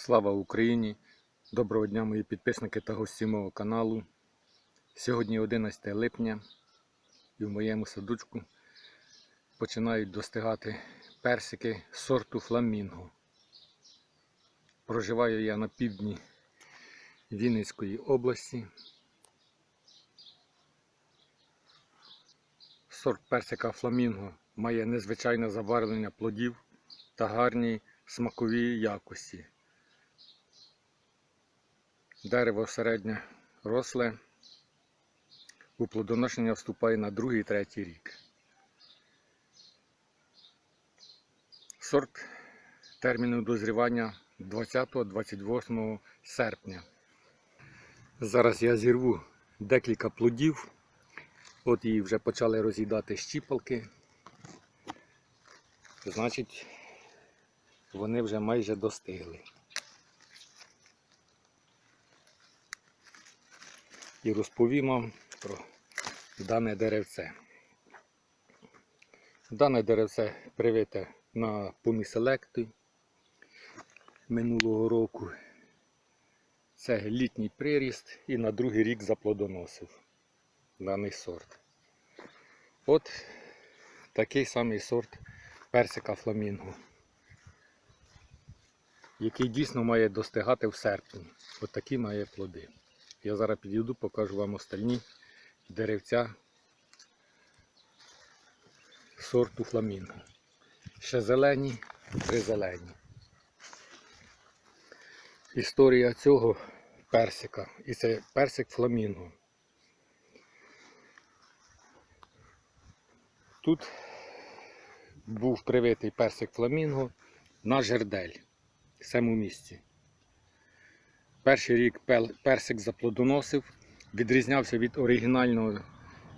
Слава Україні! Доброго дня, мої підписники та гості мого каналу. Сьогодні 11 липня і в моєму садочку починають достигати персики сорту фламінго. Проживаю я на півдні Вінницької області. Сорт персика фламінго має незвичайне забарвлення плодів та гарні смакові якості. Дерево середнє росле, у плодоношення вступає на другий третій рік. Сорт терміну дозрівання 20-28 серпня. Зараз я зірву декілька плодів. От її вже почали роз'їдати щіпалки. Значить, вони вже майже достигли. І розповім вам про дане деревце. Дане деревце привите на поміселекти минулого року. Це літній приріст і на другий рік заплодоносив даний сорт. От такий самий сорт персика фламінго, який дійсно має достигати в серпні. От такі має плоди. Я зараз підійду, покажу вам остальні деревця сорту фламінго. Ще зелені, три зелені. Історія цього персика. І це персик фламінго. Тут був привитий персик фламінго на жердель в цьому місці. Перший рік персик заплодоносив, відрізнявся від оригінального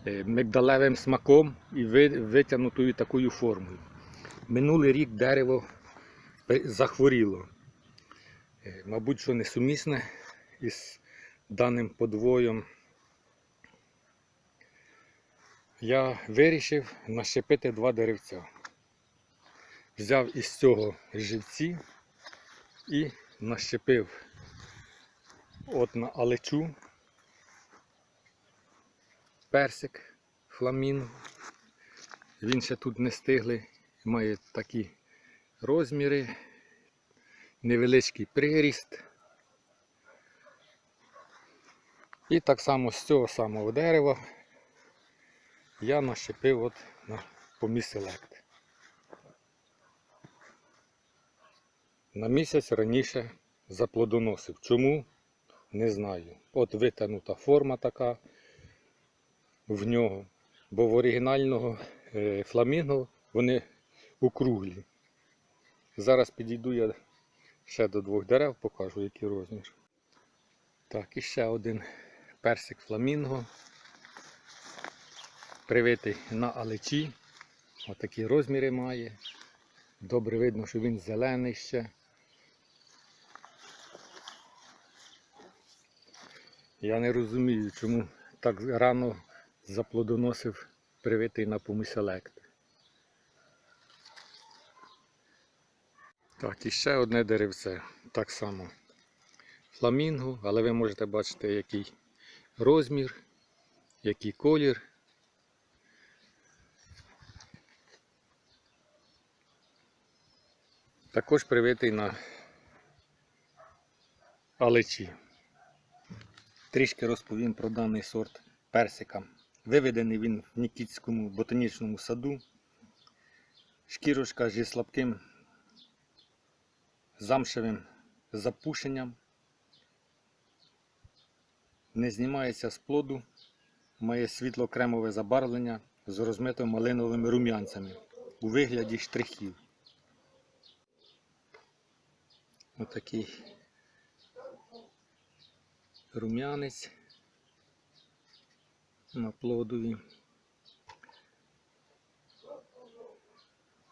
е, мигдалевим смаком і витягнутою такою формою. Минулий рік дерево захворіло. Е, Мабуть, що несумісне із даним подвоєм. Я вирішив нащепити два деревця. Взяв із цього живці і нащепив От на алечу. Персик, фламінго. Він ще тут не стиглий, має такі розміри, невеличкий приріст. І так само з цього самого дерева я нащепив от на поміселект. На місяць раніше заплодоносив. Чому? Не знаю. От витягнута форма така в нього. Бо в оригінального е, фламінго вони округлі. Зараз підійду я ще до двох дерев, покажу, який розмір. Так, і ще один персик фламінго. Привитий на алечі. Отакі розміри має. Добре видно, що він зелений ще. Я не розумію, чому так рано заплодоносив привитий на помиселект. Так, і ще одне деревце. Так само. Фламінго, але ви можете бачити, який розмір, який колір. Також привитий на алечі. Трішки розповім про даний сорт персика. Виведений він в Нікітському ботанічному саду. Шкірочка зі слабким замшевим запушенням. Не знімається з плоду, має світло-кремове забарвлення з розмитими малиновими рум'янцями у вигляді штрихів. Отакий рум'янець на плодові.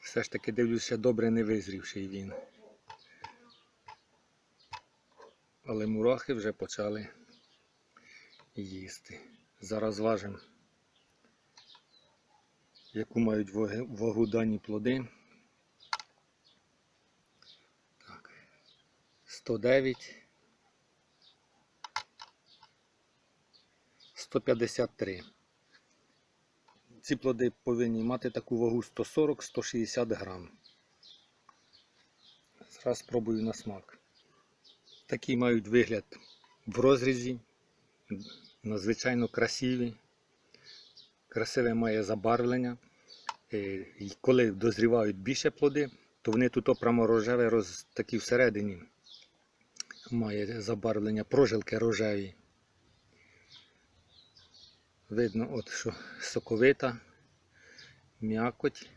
Все ж таки дивлюсь, ще добре не визрівший він. Але мурахи вже почали їсти. Зараз важимо, яку мають вагу дані плоди. Так. 109, 153. Ці плоди повинні мати таку вагу 140-160 грам. Зараз спробую на смак. Такі мають вигляд в розрізі, надзвичайно красиві. Красиве має забарвлення. Е, І коли дозрівають більше плоди, то вони тут прямо рожеве, роз, такі всередині має забарвлення, прожилки рожеві. Видно, от, що соковита, м'якоть,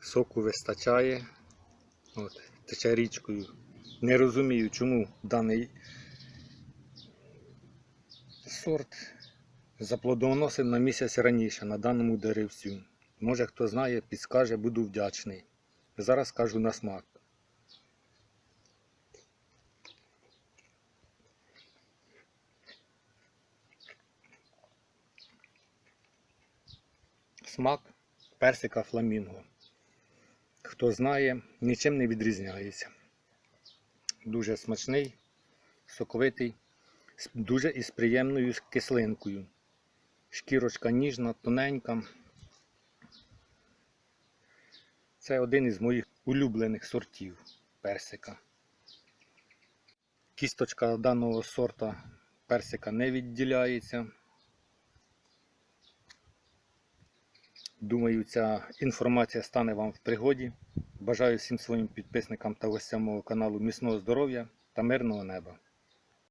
соку вистачає, от, тече річкою. Не розумію, чому даний сорт заплодоносив на місяць раніше на даному деревцю. Може хто знає, підскаже, буду вдячний. Зараз кажу на смак. Смак персика фламінго. Хто знає, нічим не відрізняється. Дуже смачний, соковитий, дуже із приємною кислинкою. Шкірочка ніжна, тоненька. Це один із моїх улюблених сортів персика. Кісточка даного сорта персика не відділяється. Думаю, ця інформація стане вам в пригоді. Бажаю всім своїм підписникам та гостям мого каналу міцного здоров'я та мирного неба.